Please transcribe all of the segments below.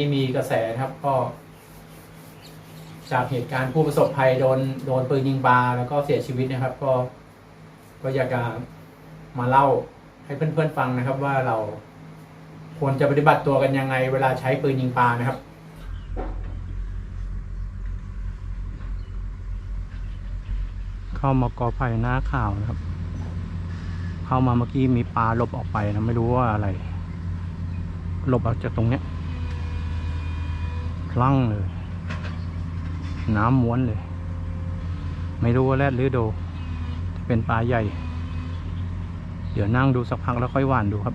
นี้มีกระแสครับก็ จากเหตุการณ์ผู้ประสบภัยโดนโดนปืนยิงปลาแล้วก็เสียชีวิตนะครับ ก็ก็อยากจะมาเล่าให้เพื่อนๆฟังนะครับ ว่าเราควรจะปฏิบัติตัวกันยังไง เวลาใช้ปืนยิงปลานะครับเข้ามากอไผ่หน้าข่าวนะครับ เข้ามาเมื่อกี้มีปลาหลบออกไปนะไม่รู้ว่าอะไรหลบออกจากตรงเนี้ย คลั่งเลย น้ำม้วนเลย ไม่รู้ว่าแรดหรือโดจะเป็นปลาใหญ่ เดี๋ยวนั่งดูสักพักแล้วค่อยหว่านดูครับ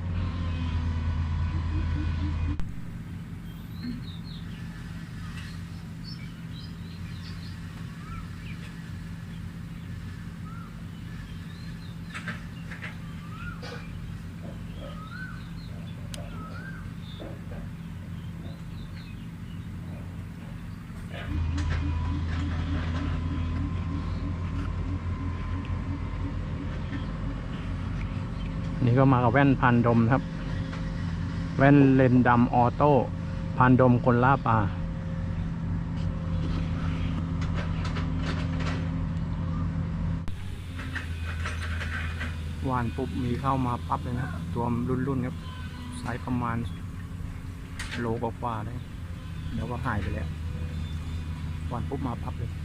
นี่ก็มากับแว่นพันดมครับ แว่นเลนดำออโต้พันดมคนล่าปลาหวานปุ๊บมีเข้ามาปั๊บเลยนะครับตัวรุ่นๆครับไซส์ประมาณโลกว่าๆเลยเดี๋ยวก็หายไปแล้ว วานปุ๊บมาพับเลย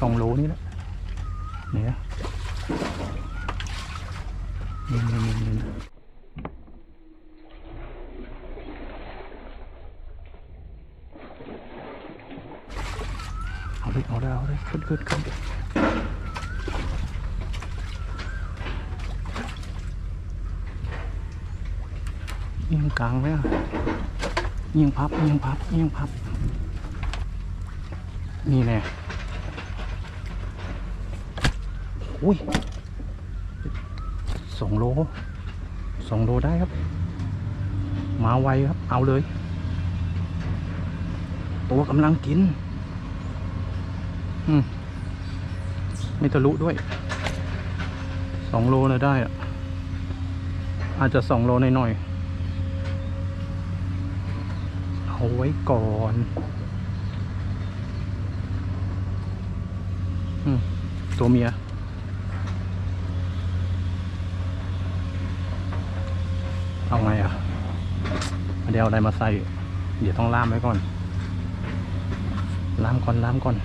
สองโลนี่แหละเนี่ยนี่นี่นี่เอาเลยเอาเลยเอาเลยขึ้นขึ้นขึ้นยิงกลางไหมอะยิงพับยิงพับยิงพับ นี่แน่ อุ้ยสองโลสองโลได้ครับ มาไวครับ เอาเลย ตัวกำลังกิน อืม ไม่ทะลุด้วยสองโลนะได้อะอาจจะสองโลหน่อยๆเอาไว้ก่อนอมตัวเมีย เอาไงอะเดี๋ยวอาอะไรมาใส่ เดี๋ยวต้องล่ามไว้ก่อน ล่ามก่อนล่ามก่อน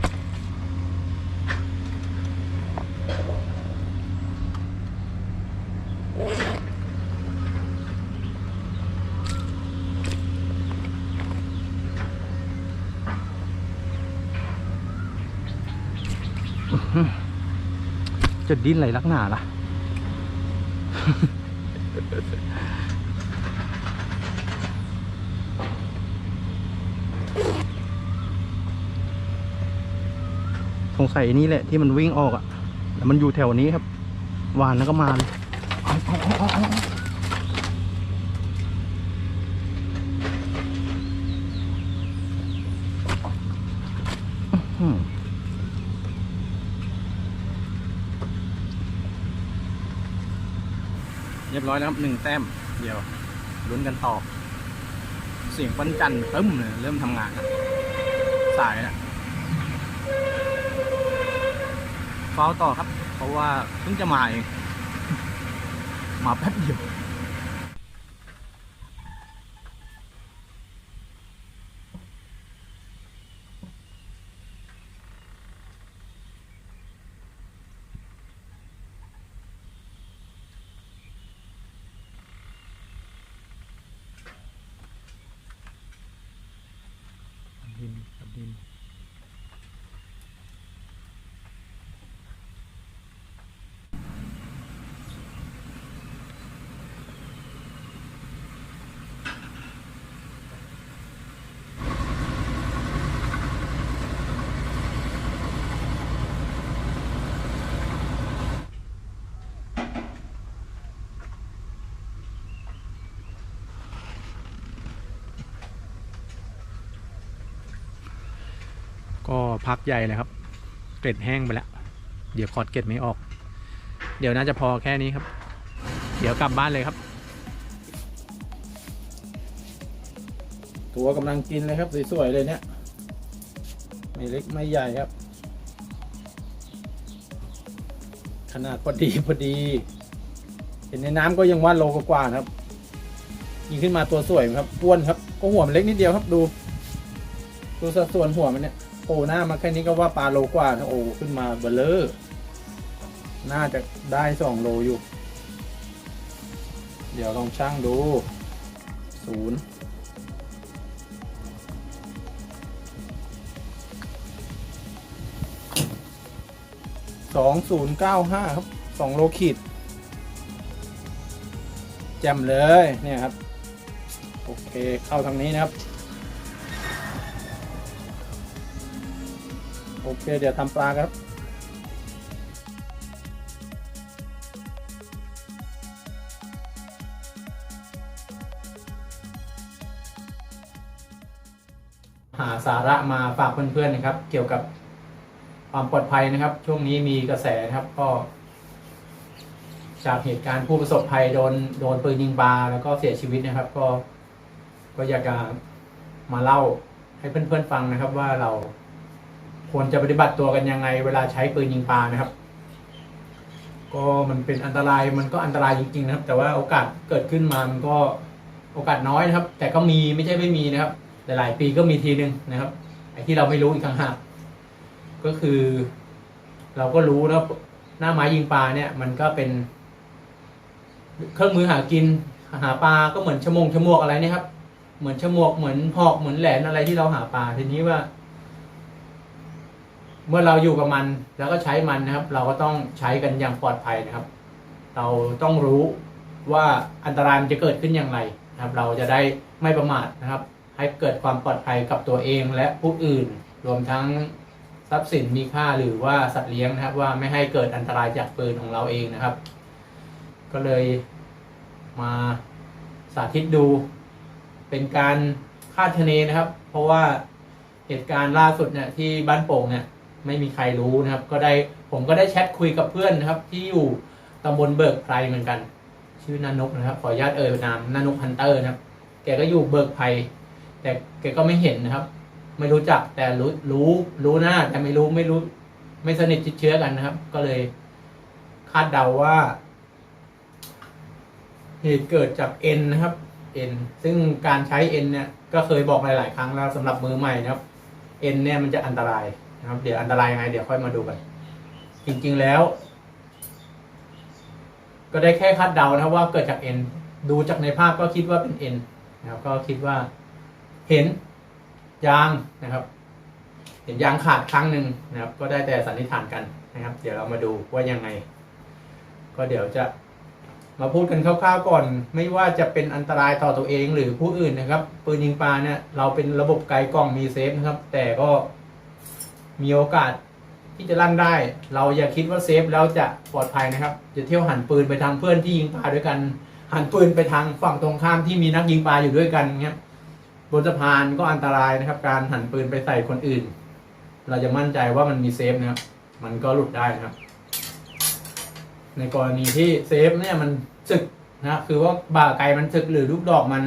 จะดิ้นอะไรลักหนาล่ะ งสัยนี่แหละที่มันวิ่งออกอะ่ะแล้วมันอยู่แถวนี้ครับวานแล้วก็มาเลยเรียบร้อยแล้วครับหนึ่งแต้ม เดี๋ยวลุ้นกันต่อ เสียงปั้นจันทร์ตึ้มเลยเริ่มทำงานสายแล้ว เฝ้าต่อครับ เพราะว่าเพิ่งจะมาเอง มาแป๊บเดียวดินกับดิน ก็พักใหญ่เลยครับ เกล็ดแห้งไปแล้ว เดี๋ยวคอร์ดเกล็ดไม่ออก เดี๋ยวน่าจะพอแค่นี้ครับ เดี๋ยวกลับบ้านเลยครับ ตัวกำลังกินเลยครับสวยๆเลยเนี่ย ไม่เล็กไม่ใหญ่ครับ ขนาดพอดีพอดี เห็นในน้ำก็ยังว่าโลกว่าครับ ยิงขึ้นมาตัวสวยครับอ้วนครับ ก็หัวมันเล็กนิดเดียวครับดู ดูสัดส่วนหัวมันเนี่ย โอ้หน้ามาแค่นี้ก็ว่าปลาโลกว่านะโอ้ขึ้นมาเบลเลอร์ น่าจะได้สองโลอยู่ เดี๋ยวลองช่างดูศูนย์สองศูนย์เก้าห้าครับสองโลขีดแจ่มเลยเนี่ยครับ โอเคเข้าทางนี้นะครับ โอเค เดี๋ยวทำปลาครับ หาสาระมาฝากเพื่อนๆนะครับ เกี่ยวกับความปลอดภัยนะครับ ช่วงนี้มีกระแสนะครับก็ จากเหตุการณ์ผู้ประสบภัยโดนโดนปืนยิงปลาแล้วก็เสียชีวิตนะครับ ก็ก็อยากจะมาเล่าให้เพื่อนๆฟังนะครับว่าเรา ควรจะปฏิบัติตัวกันยังไง เวลาใช้ปืนยิงปลานะครับ ก็มันเป็นอันตรายมันก็อันตรายจริง ๆ นะครับ แต่ว่าโอกาสเกิดขึ้นมามันก็โอกาสน้อยนะครับ แต่ก็มีไม่ใช่ไม่มีนะครับ หลาย ๆ ปีก็มีทีหนึ่งนะครับไอ้ที่เราไม่รู้อีกต่างหากก็คือ เราก็รู้นะหน้าไม้ยิงปลาเนี่ย มันก็เป็น เครื่องมือหากินหาปลาก็เหมือนชะมงชะมวกอะไรเนี่ยครับ เหมือนชะมวกเหมือนหอกเหมือนแหลนอะไรที่เราหาปลาทีนี้ว่า เมื่อเราอยู่กับมันแล้วก็ใช้มันนะครับ เราก็ต้องใช้กันอย่างปลอดภัยนะครับ เราต้องรู้ว่าอันตรายมันจะเกิดขึ้นอย่างไรนะครับ เราจะได้ไม่ประมาทนะครับ ให้เกิดความปลอดภัยกับตัวเองและผู้อื่น รวมทั้งทรัพย์สินมีค่าหรือว่าสัตว์เลี้ยงนะครับ ว่าไม่ให้เกิดอันตรายจากปืนของเราเองนะครับ ก็เลยมาสาธิตดูเป็นการคาดคะเนนะครับ เพราะว่าเหตุการณ์ล่าสุดเนี่ยที่บ้านโป่งเนี่ย ไม่มีใครรู้นะครับ ก็ได้ผมก็ได้แชทคุยกับเพื่อนนะครับ ที่อยู่ตำบลเบิกไพรเหมือนกัน ชื่อนานกนะครับขออนุญาตเอ่ยนามนานกฮันเตอร์นะครับ แกก็อยู่เบิกไพรแต่แกก็ไม่เห็นนะครับ ไม่รู้จักแต่รู้รู้รู้หน้าแต่ไม่รู้ไม่รู้ ไม่สนิทชิดเชื้อกันนะครับ ก็เลยคาดเดาว่าเหตุเกิดจากเอ็นนะครับเอ็นซึ่งการใช้เอ็นเนี่ยก็เคยบอกหลาย ๆ ครั้งแล้วสำหรับมือใหม่นะครับเอ็นเนี่ยมันจะอันตราย นะครับ เดี๋ยวอันตรายยังไง เดี๋ยวค่อยมาดูกัน จริง ๆแล้ว ก็ได้แค่คาดเดานะครับว่าเกิดจากเอ็นดูจากในภาพก็คิดว่าเป็นเอ็นนะครับ ก็คิดว่าเห็นยางนะครับ เห็นยางขาดครั้งหนึ่งนะครับ ก็ได้แต่สันนิษฐานกันนะครับ เดี๋ยวเรามาดูว่ายังไง ก็เดี๋ยวจะมาพูดกันคร่าวๆก่อน ไม่ว่าจะเป็นอันตรายต่อตัวเองหรือผู้อื่นนะครับ ปืนยิงปลาเนี่ยเราเป็นระบบไกลกล้องมีเซฟนะครับ แต่ก็ มีโอกาสที่จะลั่นได้ เราอย่าคิดว่าเซฟแล้วจะปลอดภัยนะครับจะเที่ยวหันปืนไปทางเพื่อนที่ยิงปลาด้วยกัน หันปืนไปทางฝั่งตรงข้ามที่มีนักยิงปลาอยู่ด้วยกันครับบนสะพานก็อันตรายนะครับ การหันปืนไปใส่คนอื่น เราจะมั่นใจว่ามันมีเซฟนะครับมันก็หลุดได้นะครับ ในกรณีที่เซฟเนี่ยมันสึกนะค,คือว่าบ่าไกลมันสึกหรือลูกดอกมัน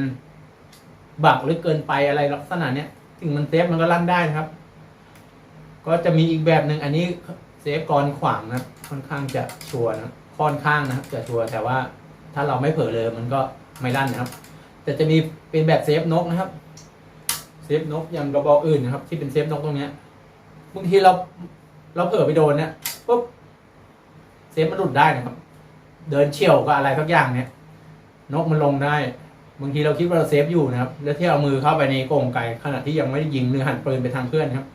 บักหรือเกินไปอะไรลักษณะเนี้ยถึงมันเซฟมันก็ลั่นได้นะครับ ก็จะมีอีกแบบหนึ่งอันนี้เซฟกรขวางนะค่อนข้างจะชัวร์นะค่อนข้างนะครับจะชัวร์แต่ว่าถ้าเราไม่เผลอเลยมันก็ไม่ลั่นนะครับ แต่จะมีเป็นแบบเซฟนกนะครับเซฟนกอย่างกระบอกอื่นนะครับ ที่เป็นเซฟนกตรงเนี้ยบางทีเราเราเผลอไปโดนเนี่ยปุ๊บเซฟมันหลุดได้นะครับ เดินเฉี่ยวกับอะไรทักอย่างเนี่ย นกมันลงได้บางทีเราคิดว่าเราเซฟอยู่นะครับ แล้วที่เอามือเข้าไปในกรงไก่ขณะที่ยังไม่ได้ยิงหรือหันปืนไปทางเพื่อนครับ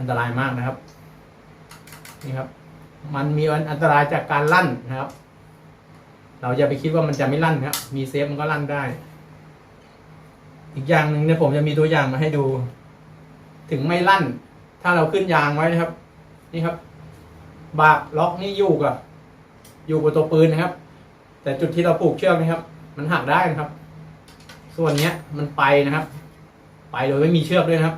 อันตรายมากนะครับ นี่ครับ มันมีอันตรายจากการลั่นนะครับ เราอย่าไปคิดว่ามันจะไม่ลั่นครับ มีเซฟมันก็ลั่นได้ อีกอย่างหนึ่งเนี่ยผมจะมีตัวอย่างมาให้ดู ถึงไม่ลั่น ถ้าเราขึ้นยางไว้นะครับ นี่ครับ บากล็อกนี่อยู่กับอยู่กับตัวปืนนะครับ แต่จุดที่เราผูกเชือกนะครับ มันหักได้นะครับ ส่วนเนี้ยมันไปนะครับ ไปโดยไม่มีเชือกด้วยนะครับ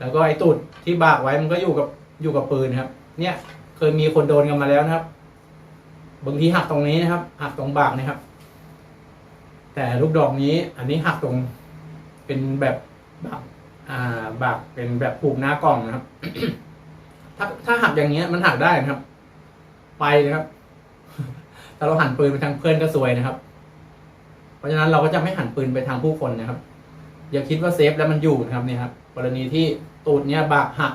แล้วก็ไอ้ตูดที่บากไว้มันก็อยู่กับอยู่กับปืนครับ เนี่ยเคยมีคนโดนกันมาแล้วนะครับ บางทีหักตรงนี้นะครับ หักตรงบากนะครับ แต่ลูกดอกนี้ อันนี้หักตรงเป็นแบบบากอ่าบากเป็นแบบผูกหน้ากล่องนะครับ ถ้าถ้าหักอย่างเงี้ย มันหักได้นะครับ ไปนะครับถ้าเราหันปืนไปทางเพื่อนก็ซวยนะครับ เพราะฉะนั้นเราก็จะไม่หันปืนไปทางผู้คนนะครับ อย่าคิดว่าเซฟแล้วมันอยู่นะครับเนี่ยครับกรณีที่ตูดเนี้ยบากหัก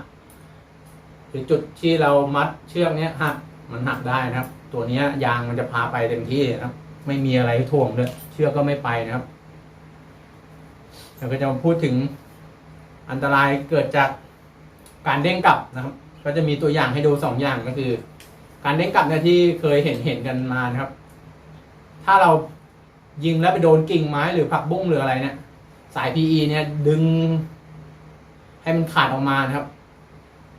หรือจุดที่เรามัดเชือกเนี้ยหักมันหักได้นะครับ ตัวเนี้ยยางมันจะพาไปเต็มที่นะครับ ไม่มีอะไรถ่วงด้วยเชือกก็ไม่ไปนะครับเราก็จะมาพูดถึงอันตรายเกิดจากการเด้งกลับนะครับ ก็จะมีตัวอย่างให้ดูสองอย่างก็คือ การเด้งกลับเนี่ยที่เคยเห็นเห็นกันมานะครับ ถ้าเรายิงแล้วไปโดนกิ่งไม้หรือผักบุ้งหรืออะไรเนี่ย สาย PE เนี่ยดึง ให้มันขาดออกมานะครับ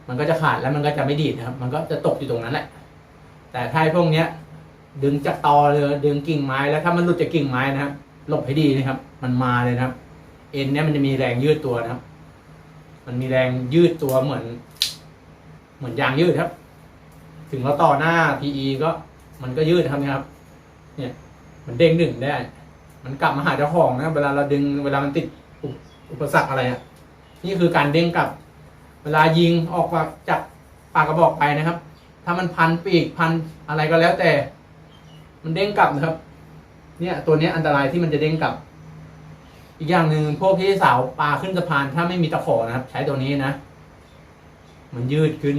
มันก็จะขาดแล้วมันก็จะไม่ดีดนะครับ มันก็จะตกอยู่ตรงนั้นแหละ แต่ถ้าพวกเนี้ย ดึงจากตอเลยดึงกิ่งไม้แล้วถ้ามันหลุดจากกิ่งไม้นะครับ หลบให้ดีนะครับ มันมาเลยนะครับ เอ็นเนี่ยมันจะมีแรงยืดตัวนะครับ มันมีแรงยืดตัวเหมือน เหมือนยางยืดครับ ถึงเราต่อหน้า PE ก็มันก็ยืดครับนะครับ เนี่ย มันเด้งดึงได้ มันกลับมาหาเจ้าของนะเวลาเราดึงเวลามันติดอุปสรรคอะไรอะ นี่คือการเด้งกลับ เวลายิงออกจากปากกระบอกไปนะครับ ถ้ามันพันปีกพันอะไรก็แล้วแต่ มันเด้งกลับนะครับ เนี่ย ตัวนี้อันตรายที่มันจะเด้งกลับ อีกอย่างหนึ่งพวกที่สาวปลาขึ้นสะพาน ถ้าไม่มีตะขอนะครับ ใช้ตัวนี้นะ มันยืดขึ้น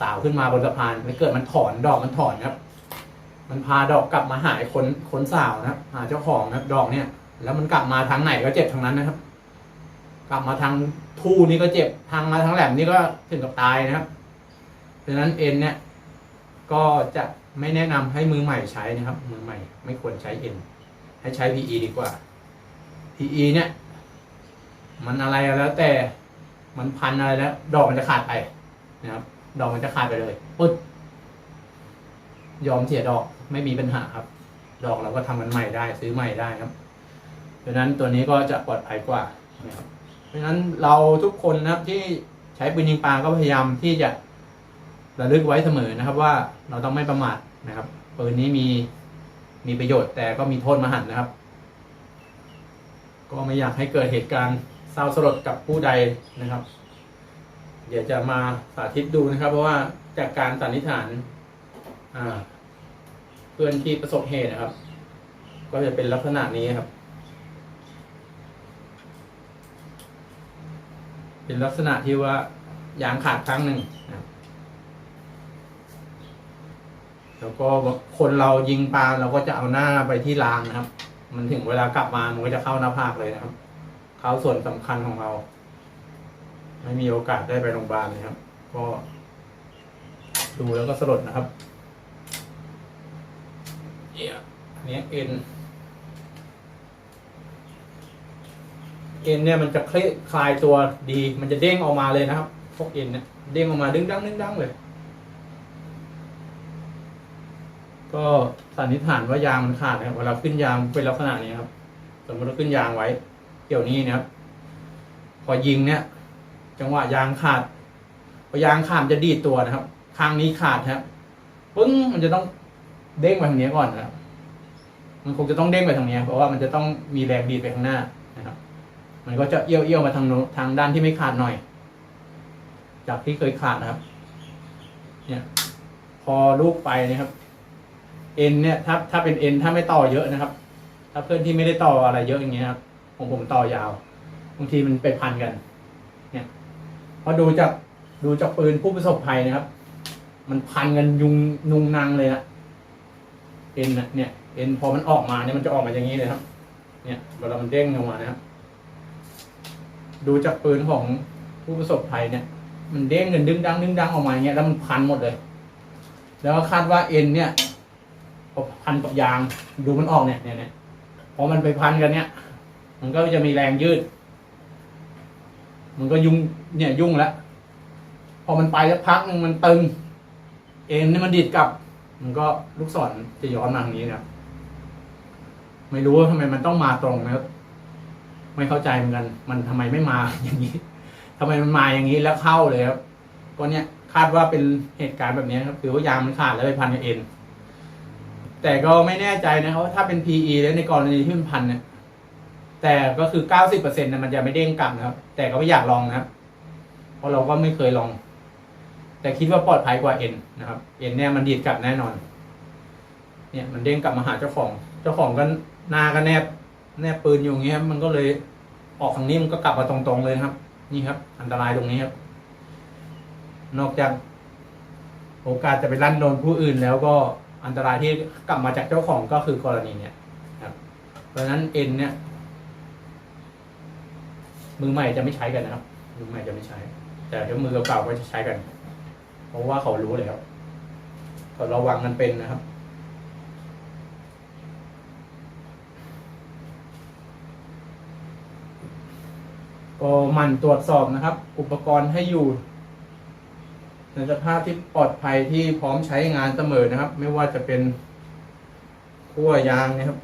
สาวขึ้นมาบนสะพานแล้วเกิดมันถอนดอกมันถอนครับ มันพาดอกกลับมาหายคนคนสาวนะครับ หาเจ้าของนะครับ ดอกเนี่ย แล้วมันกลับมาทางไหนก็เจ็บทางนั้นนะครับ กลับมาทางทูนี่ก็เจ็บทางมาทางแหลมนี่ก็ถึงกับตายนะครับดังนั้นเอ็นเนี่ยก็จะไม่แนะนำให้มือใหม่ใช้นะครับ มือใหม่ ไม่ควรใช้เอ็นให้ใช้ PE ดีกว่า PE เนี่ย มันอะไรแล้วแต่มันพันอะไรแล้ว ดอกมันจะขาดไปนะครับ ดอกมันจะขาดไปเลยปุ๊บยอมเสียดอก ไม่มีปัญหาครับ ดอกเราก็ทำมันใหม่ได้ซื้อใหม่ได้ครับดังนั้นตัวนี้ก็จะปลอดภัยกว่านะครับเพราะฉะนั้นเราทุกคนนะครับที่ใช้ปืนยิงปลาก็พยายามที่จะระลึกไว้เสมอนะครับ ว่าเราต้องไม่ประมาทนะครับปืนนี้มีมีประโยชน์แต่ก็มีโทษมหันนะครับ ก็ไม่อยากให้เกิดเหตุการณ์เศร้าสลดกับผู้ใดนะครับ เดี๋ยวจะมาสาธิตดูนะครับ เพราะว่าจากการสันนิษฐานอ่า พื่อนที่ประสบเหตุนะครับ ก็จะเป็นลักษณะนี้ครับ เป็นลักษณะที่ว่ายางขาดครั้งหนึ่งแล้วก็คนเรายิงปลาเราก็จะเอาหน้าไปที่รางนะครับ มันถึงเวลากลับมามันก็จะเข้าหน้าผากเลยนะครับ เข้าส่วนสำคัญของเรา ไม่มีโอกาสได้ไปโรงพยาบาลเลยครับ ก็ดูแล้วก็สลดนะครับ เนี่ยอันนี้เอ็นเอ็นเนี่ยมันจะคลคลายตัวดี มันจะเด้งออกมาเลยนะครับพวกเอ็นเนี่ยเด้งออกมาดึงดังดึงดังเลย ก็สันนิษฐานว่ายางมันขาดนะครับเวลาขึ้นยางเป็นลักษณะนี้ครับ สมมติเราขึ้นยางไว้ เกี่ยวนี้นะครับ พอยิงเนี่ย จังหวะยางขาดพอยางขาดจะดีดตัวนะครับข้างนี้ขาดครับปึ้งมันจะต้อง เด้งไปทางนี้ก่อนนะครับมันคงจะต้องเด้งไปทางนี้เพราะว่ามันจะต้องมีแรงดีดไปข้างหน้านะครับ มันก็จะเอี้ยวเอี้ยวๆมาทางโน้นทางด้านที่ไม่ขาดหน่อย จากที่เคยขาดนะครับ เนี่ย พอลูกไปนะครับเอ็นเนี่ยถ้าถ้าเป็นเอ็นถ้าไม่ต่อเยอะนะครับ ถ้าเพื่อนที่ไม่ได้ต่ออะไรเยอะอย่างเงี้ยครับของผมต่อยาวบางทีมันไปพันกัน เนี่ยพอดูจากดูจากปืนผู้ประสบภัยนะครับ มันพันกันยุงนุงนางเลยนะ เอ็นนะเนี่ยเอ็นพอมันออกมาเนี่ยมันจะออกมาอย่างนี้เลยครับ เนี่ยเวลามันเด้งออกมานะครับ ดูจากปืนของผู้ประสบภัยเนี่ย มันเด้งกันดึงดังดึงดังออกมาอย่างเงี้ยแล้วมันพันหมดเลย แล้วคาดว่าเอ็นเนี่ยพอพันกับยางดูมันออกเนี่ยเนี่ยเนี่ยพอมันไปพันกันเนี่ย มันก็จะมีแรงยืด มันก็ยุ่งเนี่ยยุ่งแล้วพอมันไปสักพักนึงมันตึง เอ็นนี่มันดีดกลับ มันก็ลูกศรจะย้อนมาทางนี้นะครับไม่รู้ว่าทำไมมันต้องมาตรงนะครับไม่เข้าใจเหมือนกัน มันทำไมไม่มาอย่างนี้ทำไมมันมาอย่างนี้แล้วเข้าเลยครับก็เนี่ยคาดว่าเป็นเหตุการณ์แบบนี้ครับคือว่ายางมันขาดแล้วไปพันกับเอ็นแต่ก็ไม่แน่ใจนะครับว่าถ้าเป็น PE แล้วในกรณีที่มันพันเนี่ยแต่ก็คือ90%นะมันจะไม่เด้งกลับนะครับ แต่ก็ไม่อยากลองนะครับเพราะเราก็ไม่เคยลอง แต่คิดว่าปลอดภัยกว่าเอ็นนะครับเอ็นเนี่ยมันดีดกลับแน่นอน เนี่ยมันเด้งกลับมาหาเจ้าของ เจ้าของก็หนาก็แนบ แนบปืนอยู่อย่างเงี้ยมันก็เลยออกทางนี้มันก็กลับมาตรงๆเลยครับ นี่ครับ อันตรายตรงนี้ครับ นอกจากโอกาสจะไปลั่นโดนผู้อื่นแล้วก็อันตรายที่กลับมาจากเจ้าของก็คือกรณีเนี้ยครับเพราะฉะนั้นเอ็นเนี่ย มือใหม่จะไม่ใช้กันนะครับ มือใหม่จะไม่ใช้ แต่ถ้ามือเก่าๆก็จะใช้กัน เพราะว่าเขารู้แล้วเขาระวังกันเป็นนะครับ ก็มันตรวจสอบนะครับ อุปกรณ์ให้อยู่ ในสภาพที่ปลอดภัยที่พร้อมใช้งานเสมอนะครับ ไม่ว่าจะเป็นขั้วยางนะครับ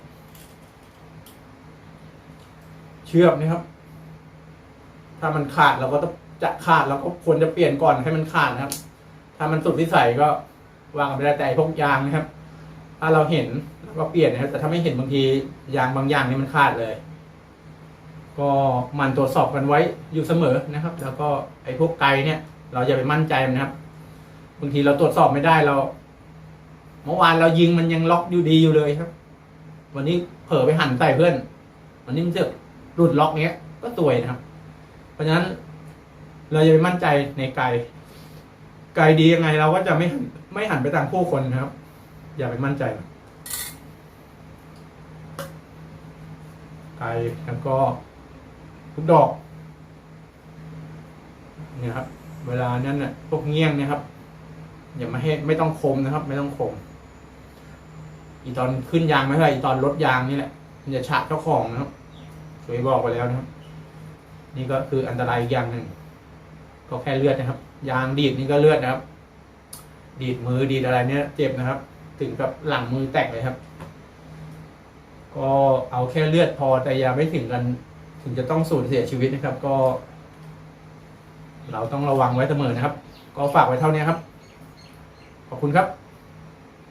เชือกนะครับ ถ้ามันขาดเราก็ต้องจะขาดเราก็ควรจะเปลี่ยนก่อนให้มันขาดนะครับ ถ้ามันสุดที่ใส่ก็วางกันไปได้แต่อ้พวกยางนะครับ ถ้าเราเห็นเราก็เปลี่ยนนะครับ แต่ถ้าไม่เห็นบางทียางบางอย่างนี่มันขาดเลย ก็มันตรวจสอบกันไว้อยู่เสมอนะครับ แล้วก็ไอ้พวกไกลเนี่ย เราอย่าไปมั่นใจมันนะครับบางทีเราตรวจสอบไม่ได้เรา เมื่อวานเรายิงมันยังล็อกอยู่ดีอยู่เลยครับ วันนี้เผลอไปหันใส่เพื่อน วันนี้มันจะหลุดล็อกเนี้ยก็ตัวยนะครับ เพราะฉะนั้น เราอย่าไปมั่นใจในไกล ไกลดียังไงเราก็จะไม่หันไม่หันไปตามผู้คนครับ อย่าไปมั่นใจ ไกลแล้วก็ทุกดอกเนี่ยครับ เวลานั้นเนี่ยพวกเงี้ยงนี่ยครับ อย่ามาให้ไม่ต้องคมนะครับ ไม่ต้องคม อีตอนขึ้นยางไม่ใช่อีตอนลดยางนี่แหละมันจะฉะเจ้าของนะครับเคยบอกไปแล้วนะครับ นี่ก็คืออันตรายอย่างหนึ่งก็แค่เลือดนะครับ ยางดีดนี่ก็เลือดนะครับ ดีดมือดีดอะไรเนี่ยเจ็บนะครับ ถึงกับหลังมือแตกเลยครับ ก็เอาแค่เลือดพอแต่ยาไม่ถึงกัน ถึงจะต้องสูญเสียชีวิตนะครับ ก็ เราต้องระวังไว้เสมอนะครับ ก็ฝากไว้เท่านี้ครับ ขอบคุณครับ